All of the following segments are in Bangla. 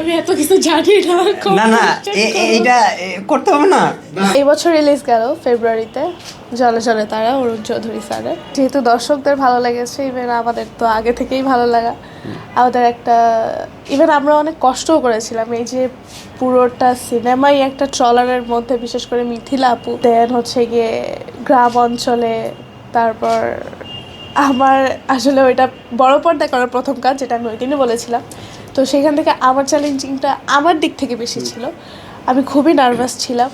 আমি এত কিছু জানি না এইটা করতে হবে না। এই বছর রিলিজ গেল ফেব্রুয়ারিতে জলে জলে তারা অরুণ চৌধুরী স্যারের। যেহেতু দর্শকদের ভালো লেগেছে ইভেন আমাদের তো আগে থেকেই ভালো লাগা। আমাদের একটা ইভেন আমরা অনেক কষ্টও করেছিলাম এই যে পুরোটা সিনেমাই একটা ট্রলারের মধ্যে বিশেষ করে মিথিলা আপু দেন হচ্ছে গিয়ে গ্রাম অঞ্চলে তারপর আমার আসলে ওইটা বড় পর্দা করার প্রথম কাজ যেটা আমি ওই দিনই বলেছিলাম তো সেখান থেকে আমার চ্যালেঞ্জিংটা আমার দিক থেকে বেশি ছিল। আমি খুবই নার্ভাস ছিলাম।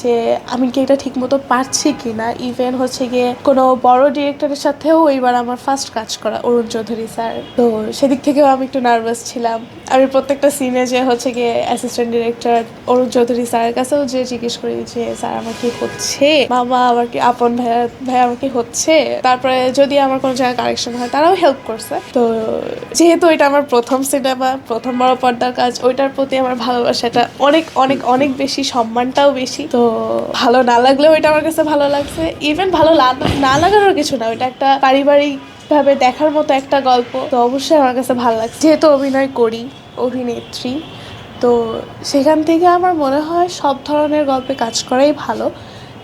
যে আমি কি এটা ঠিকমতো পারছি কি না ইভেন হচ্ছে গিয়ে কোনো বড় ডিরেক্টরের সাথেও এইবার আমার ফার্স্ট কাজ করা অরুণ চৌধুরী স্যার। তো সেদিক থেকেও আমি একটু নার্ভাস ছিলাম। আমি প্রত্যেকটা সিনে যে হচ্ছে গিয়ে অ্যাসিস্ট্যান্ট ডিরেক্টর অরুণ চৌধুরী স্যারের কাছেও যে জিজ্ঞেস করি যে, স্যার, আমার কি হচ্ছে? মামা, আমার কি, আপন ভাইয়া ভাই আমার কি হচ্ছে? তারপরে যদি আমার কোনো জায়গায় কারেকশন হয়, তারাও হেল্প করছে। তো যেহেতু এটা আমার প্রথম সিনেমা, প্রথম বড় পর্দার কাজ, ওইটার প্রতি আমার ভালোবাসাটা অনেক অনেক অনেক বেশি, সম্মানটাও বেশি। তো ভালো না লাগলেও ওইটা আমার কাছে ভালো লাগছে। ইভেন ভালো না লাগারও কিছু না, ওইটা একটা পারিবারিক ভাবে দেখার মতো একটা গল্প। তো অবশ্যই আমার কাছে ভালো লাগছে। যেহেতু অভিনয় করি, অভিনেত্রী, তো সেখান থেকে আমার মনে হয় সব ধরনের গল্পে কাজ করাই ভালো।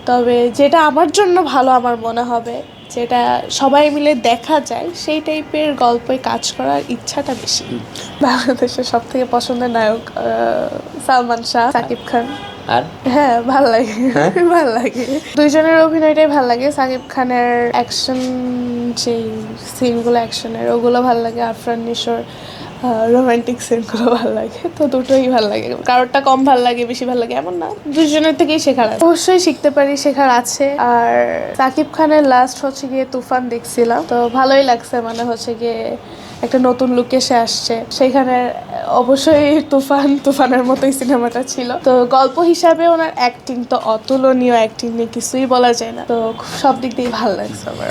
তবে যেটা আমার জন্য ভালো আমার মনে হবে, যেটা সবাই মিলে দেখা যায়, সেই টাইপের গল্পে কাজ করার ইচ্ছাটা বেশি। বাংলাদেশের সব থেকে পছন্দের নায়ক সালমান শাহ, সাকিব খান। আর? হ্যাঁ ভালো লাগে। ভালো লাগে। দুইজনের অভিনয়টাই ভালো লাগে। সাকিব খানের অ্যাকশন যে সিনগুলো অ্যাকশনের ওগুলো ভালো লাগে। আরফরান নিশোর রোমান্টিক সিনগুলো ভালো লাগে। তো দুটোই ভালো লাগে। কারোরটা কম ভালো লাগে বেশি ভালো লাগে এমন না। দুজনের থেকেই শেখার আছে। অবশ্যই শিখতে পারি শেখার আছে। আর সাকিব খানের লাস্ট হচ্ছে গিয়ে তুফান দেখছিলাম। তো ভালোই লাগছে। মানে হচ্ছে গিয়ে একটা নতুন লুকে সে আসছে। সেখানে অবশ্যই তুফান, তুফানের মতোই সিনেমাটা ছিল। তো গল্প হিসাবে ওনার অ্যাক্টিং তো অতুলনীয় অ্যাক্টিং নিয়ে কিছুই বলা যায় না। তো সব দিক দিয়েই ভালো লাগছে আমার।